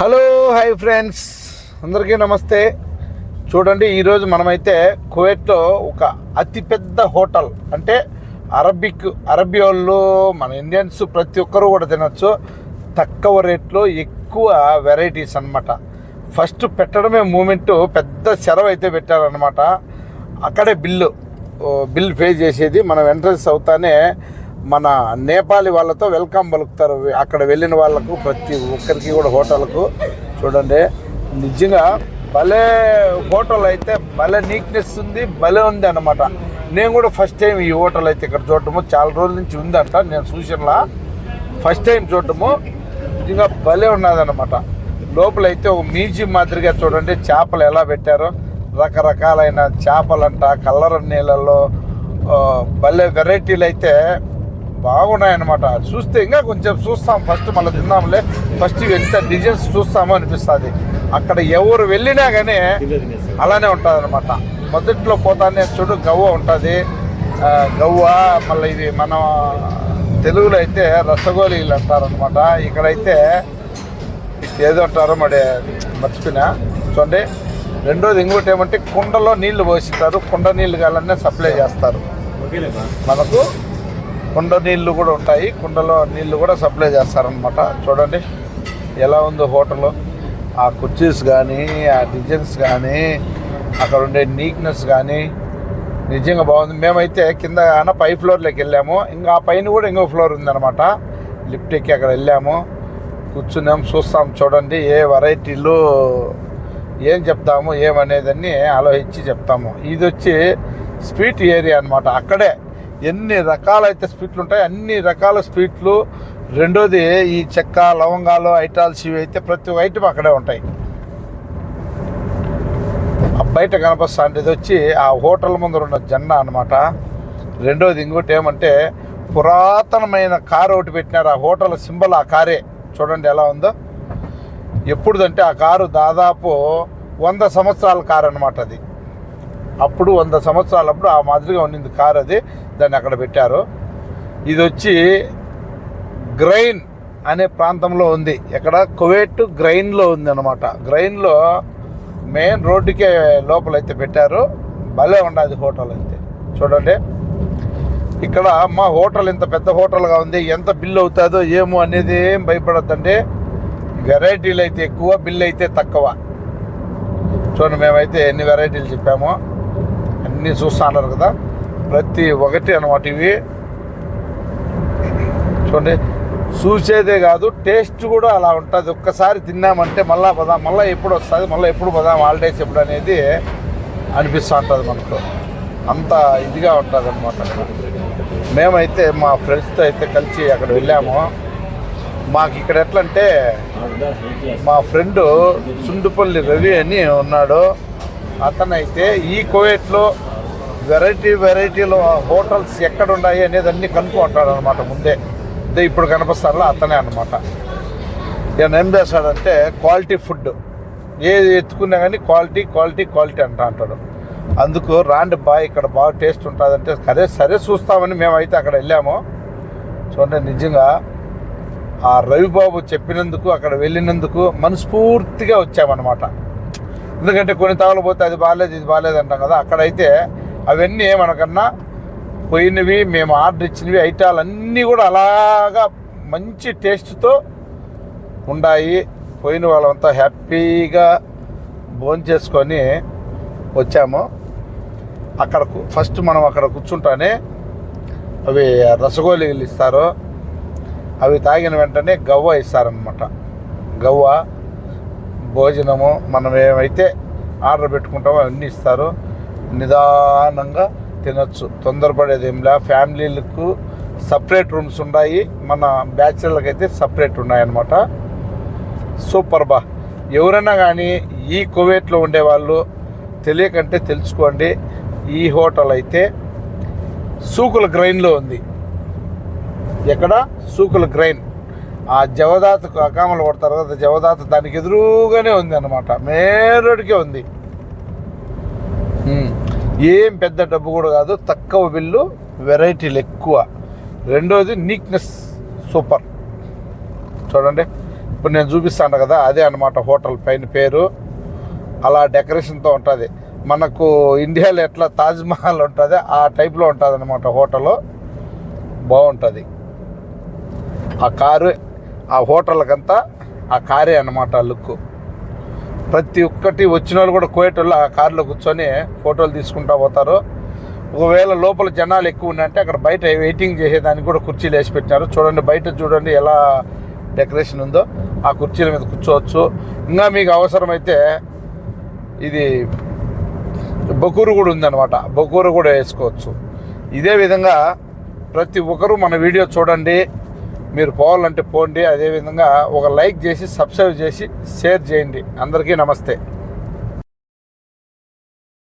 Hello hi friends అందరికీ నమస్తే. చూడండి ఈరోజు మనమైతే కువైట్లో ఒక అతిపెద్ద హోటల్ అంటే అరబిక్ అరబీ వాళ్ళు మన ఇండియన్స్ ప్రతి ఒక్కరు కూడా తినచ్చు. తక్కువ రేట్లో ఎక్కువ వెరైటీస్ అన్నమాట. ఫస్ట్ పెట్టడమే మూమెంట్ పెద్ద చెరవ అయితే పెట్టారనమాట అక్కడే బిల్లు బిల్ పే చేసేది. మనం ఎంట్రన్స్ అవుతానే మన నేపాలి వాళ్ళతో వెల్కమ్ పలుకుతారు. అక్కడ వెళ్ళిన వాళ్ళకు ప్రతి ఒక్కరికి కూడా హోటల్కు. చూడండి నిజంగా భలే హోటల్ అయితే భలే నీట్నెస్ ఉంది భలే ఉంది అనమాట నేను కూడా ఫస్ట్ టైం ఈ హోటల్ అయితే ఇక్కడ చూడటము. చాలా రోజుల నుంచి ఉందంట నేను చూసినలా. First time చూడటము. నిజంగా భలే ఉన్నదన్నమాట. లోపల అయితే ఒక మ్యూజియం మాదిరిగా చూడండి చేపలు ఎలా పెట్టారో. రకరకాలైన చేపలంట కలర్ నీళ్ళల్లో భలే వెరైటీలు అయితే బాగున్నాయన్నమాట. చూస్తే ఇంకా కొంచెం చూస్తాం. ఫస్ట్ మళ్ళీ తిందాంలే. ఫస్ట్ ఎంత డిజైన్స్ చూస్తామో అనిపిస్తుంది. అక్కడ ఎవరు వెళ్ళినా కానీ అలానే ఉంటుంది అనమాట మొదట్లో పోతానే చూడు గవ్వ ఉంటుంది. గవ్వ మళ్ళీ ఇది మన తెలుగులో అయితే రసగోళీలు అంటారనమాట ఇక్కడైతే ఏదో అంటారో మరి మర్చిపోయినా. చూడండి రెండోది ఇంకోటి ఏమంటే కుండలో నీళ్ళు పోసిస్తారు. కుండ నీళ్ళు కావాలనే సప్లై చేస్తారు. మనకు కుండ నీళ్ళు కూడా ఉంటాయి. కుండలో నీళ్ళు కూడా సప్లై చేస్తారనమాట చూడండి ఎలా ఉందో హోటల్. ఆ కుర్చీస్ కానీ ఆ డిజైన్స్ కానీ అక్కడ ఉండే నీట్నెస్ కానీ నిజంగా బాగుంది. మేమైతే కింద కాన పై ఫ్లోర్లోకి వెళ్ళాము. ఇంకా ఆ పైన కూడా ఇంకో ఫ్లోర్ ఉందన్నమాట. లిఫ్ట్ ఎక్కి అక్కడ వెళ్ళాము. కూర్చున్నాం చూస్తాం. చూడండి ఏ వెరైటీలు ఏం చెప్తాము ఏమనేదాన్ని ఆలోచించి చెప్తాము. ఇది వచ్చి స్వీట్ ఏరియా అనమాట అక్కడే ఎన్ని రకాలైతే స్వీట్లు ఉంటాయి అన్ని రకాల స్వీట్లు. రెండోది ఈ చెక్క లవంగాలు ఐటాల్స్ ఇవి అయితే ప్రతి ఒక్క ఐటమ్ అక్కడే ఉంటాయి. ఆ బయట కనపస్తుంది ఇది వచ్చి ఆ హోటల్ ముందర ఉన్న జెండా అనమాట రెండోది ఇంకోటి ఏమంటే పురాతనమైన కారు ఒకటి పెట్టినారు. ఆ హోటల్ సింబల్ ఆ కారే. చూడండి ఎలా ఉందో. ఎప్పుడుదంటే ఆ కారు దాదాపు వంద సంవత్సరాల కారు అనమాట అది. అప్పుడు వంద సంవత్సరాలప్పుడు ఆ మాదిరిగా ఉండింది కారు అది. దాన్ని అక్కడ పెట్టారు. ఇది వచ్చి గ్రైన్ అనే ప్రాంతంలో ఉంది. ఎక్కడ? కువైట్ గ్రైన్లో ఉంది అనమాట గ్రైన్లో మెయిన్ రోడ్డుకే లోపలైతే పెట్టారు. భలే ఉండదు హోటల్ అయితే. చూడండి. ఇక్కడ మా హోటల్ ఇంత పెద్ద హోటల్గా ఉంది. ఎంత బిల్లు అవుతుందో ఏమో అనేది ఏం భయపడద్దండి. వెరైటీలు అయితే ఎక్కువ బిల్ అయితే తక్కువ. చూడండి మేమైతే ఎన్ని వెరైటీలు చెప్పామో. అన్నీ చూస్తున్నారు కదా. ప్రతి ఒక్కటి అనమాట ఇవి. చూడండి చూసేదే కాదు టేస్ట్ కూడా అలా ఉంటుంది. ఒక్కసారి తిన్నామంటే మళ్ళీ పదాం మళ్ళీ ఎప్పుడు వస్తుంది మళ్ళీ ఎప్పుడు పదాం హాలిడేస్ ఎప్పుడు అనేది అనిపిస్తూ ఉంటుంది మనకు. అంత ఇదిగా ఉంటుంది అనమాట మేమైతే మా ఫ్రెండ్స్తో అయితే కలిసి అక్కడ వెళ్ళాము. మాకు ఇక్కడ ఎట్లా అంటే మా ఫ్రెండ్ సుండుపల్లి రవి అని ఉన్నాడు. అతనైతే ఈ కోవేట్లో వెరైటీ వెరైటీలో హోటల్స్ ఎక్కడ ఉన్నాయి అనేది అన్ని కనుక్కుంటాడు అనమాట ముందే. ఇదే ఇప్పుడు కనిపిస్తారో అతనే అనమాట నేను ఏం చేస్తాడంటే క్వాలిటీ ఫుడ్. ఏది ఎత్తుకున్నా కానీ క్వాలిటీ క్వాలిటీ క్వాలిటీ అంట అంటాడు. అందుకు రాండి బాయ్ ఇక్కడ బాగా టేస్ట్ ఉంటుందంటే సరే సరే చూస్తామని మేమైతే అక్కడ వెళ్ళాము. చూడండి నిజంగా ఆ రవిబాబు చెప్పినందుకు అక్కడ వెళ్ళినందుకు మనస్ఫూర్తిగా వచ్చామన్నమాట. ఎందుకంటే కొన్ని తావులు పోతే అది బాగాలేదు ఇది బాగాలేదు అంటాం కదా. అక్కడైతే అవన్నీ మనకన్నా పోయినవి మేము ఆర్డర్ ఇచ్చినవి ఐటాలు అన్నీ కూడా అలాగా మంచి టేస్ట్తో ఉన్నాయి పోయిన వాళ్ళంతా హ్యాపీగా భోంచేసుకొని వచ్చాము. అక్కడ ఫస్ట్ మనం అక్కడ కూర్చుంటానే అవి రసగోళీలు ఇస్తారు. అవి తాగిన వెంటనే గవ్వ ఇస్తారనమాట గవ్వ భోజనము మనం ఏమైతే ఆర్డర్ పెట్టుకుంటామో అన్నీ ఇస్తారు. నిదానంగా తినొచ్చు. తొందరపడేది ఏంలా ఫ్యామిలీలకు సపరేట్ రూమ్స్ ఉన్నాయి మన బ్యాచిలర్లకు అయితే సపరేట్ ఉన్నాయన్నమాట. సూపర్ బా. ఎవరైనా కానీ ఈ కువైట్లో ఉండేవాళ్ళు తెలియకంటే తెలుసుకోండి. ఈ హోటల్ అయితే సూకుల గ్రైన్లో ఉంది. ఎక్కడ? సూకుల గ్రైన్. ఆ జవదాతకు అకామలు కొడతారు కదా జవదాత దానికి ఎదురుగానే ఉంది అనమాట మేరడికే ఉంది. ఏం పెద్ద డబ్బు కూడా కాదు తక్కువ బిల్లు వెరైటీలు ఎక్కువ. రెండోది నీట్నెస్ సూపర్ చూడండి ఇప్పుడు నేను చూపిస్తాను కదా అదే అనమాట హోటల్ పైన పేరు. అలా డెకరేషన్తో ఉంటుంది. మనకు ఇండియాలో ఎట్లా తాజ్మహల్ ఉంటుంది ఆ టైప్లో ఉంటుంది అనమాట హోటల్. బాగుంటుంది. ఆ కారు ఆ హోటల్కంతా ఆ కారే అనమాట లుక్. ప్రతి ఒక్కటి వచ్చిన వాళ్ళు కూడా కోయేటోళ్ళు ఆ కారులో కూర్చొని ఫోటోలు తీసుకుంటా పోతారు. ఒకవేళ లోపల జనాలు ఎక్కువ ఉన్నాయంటే అక్కడ బయట వెయిటింగ్ చేసేదానికి కూడా కుర్చీలు వేసి పెట్టినారు. చూడండి బయట చూడండి ఎలా డెకరేషన్ ఉందో. ఆ కుర్చీల మీద కూర్చోవచ్చు. ఇంకా మీకు అవసరమైతే ఇది బొకూరు కూడా ఉందన్నమాట. బొకూరు కూడా వేసుకోవచ్చు. ఇదే విధంగా ప్రతి ఒక్కరూ మన వీడియో చూడండి. మీరు పోవాలంటే పోండి. అదేవిధంగా ఒక లైక్ చేసి సబ్స్క్రైబ్ చేసి షేర్ చేయండి. అందరికీ నమస్తే.